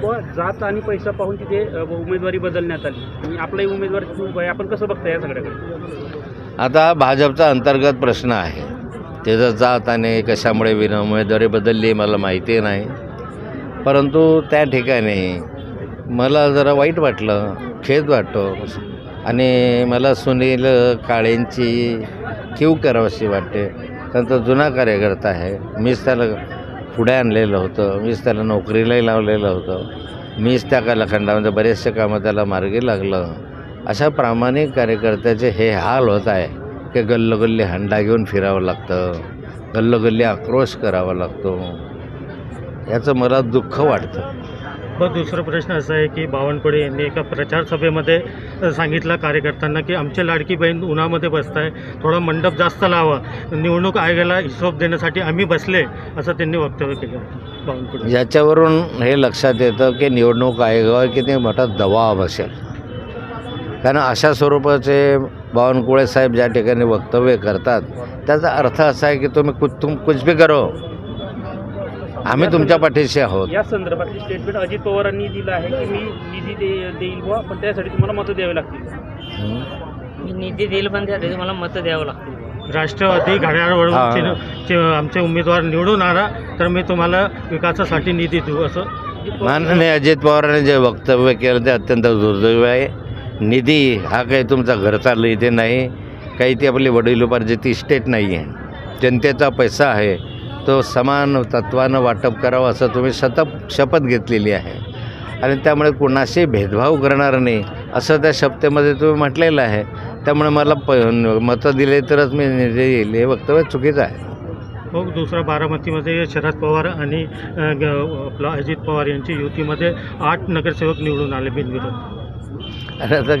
बुवा जात आणि पैसा पाहून तिथे उमेदवारी बदलण्यात आली. आणि आपलाही उमेदवार आहे. आपण कसं बघता या सगळ्याकडे? आता भाजपचा अंतर्गत प्रश्न आहे. त्याचं जात आणि कशामुळे विन उमेदवारी बदलली मला माहिती नाही. परंतु त्या ठिकाणी मला जरा वाईट वाटलं खेद वाटतो. आणि मला सुनील काळेंची क्यू करावीशी वाटते. कारण तो जुना कार्यकर्ता आहे. मीच त्याला पुढे आणलेलं होतं. मीच त्याला नोकरीलाही लावलेलं होतं. मीच त्या कालखंडामध्ये बरेचसे कामं त्याला मार्गी लागलं. अशा प्रामाणिक कार्यकर्त्याचे हे हाल होत आहे की गल्लोगल्ली हंडा घेऊन फिरावं लागतं. गल्लोगल्ली आक्रोश करावा लागतो. याचं मला दुःख वाटतं. व दुसरा प्रश्न असा आहे की बावनकुळे यांनी एका प्रचार सभेमध्ये सांगितलं कार्यकर्त्यांना की आमची लाडकी बहीण उन्हामध्ये बसताय थोडा मंडप जास्त लावा निवडणूक आयोगाला हिशोब देण्यासाठी आम्ही बसले असं त्यांनी वक्तव्य केलं. बावनकुळे. याच्यावरून हे लक्षात येतं की निवडणूक आयोगावर किती मोठा दबाव असेल. कारण अशा स्वरूपाचे बावनकुळे साहेब ज्या ठिकाणी वक्तव्य करतात त्याचा अर्थ असा आहे की तुम्ही कुछ तुम कुछ भी करो. आम्ही तुमच्या पाठीशी आहोत. या संदर्भातली स्टेटमेंट अजित पवारांनी दिलं आहे की मी निधी दे देईल बुवा पण त्यासाठी तुम्हाला मतं द्यावी लागतील. हं? मी निधी देईल पण त्यासाठी मला मतं द्यावं लागतील. राष्ट्रवादी हा. घड्याळवरून आमचे उमेदवार निवडून आला तर मी तुम्हाला विकासासाठी निधी देऊ असं? माननीय अजित पवारांनी जे वक्तव्य केलं ते अत्यंत दुर्दैव आहे. निधी हा काही तुमचा घरचा इथे नाही. काही ती आपली वडिलोपार्जित इस्टेट नाही आहे जनतेचा पैसा आहे. तो समान तत्वानं वाटप करावं असं तुम्ही शतप शपथ घेतलेली आहे. आणि त्यामुळे कुणाशी भेदभाव करणार नाही असं त्या शपथेमध्ये तुम्ही म्हटलेलं आहे. त्यामुळे मला प मतं दिले तरच मी निधी येईल हे वक्तव्य चुकीचं आहे. मग दुसरा बारामतीमध्ये शरद पवार आणि आपला अजित पवार यांची युतीमध्ये आठ नगरसेवक निवडून आले बिनविरोध. आणि आता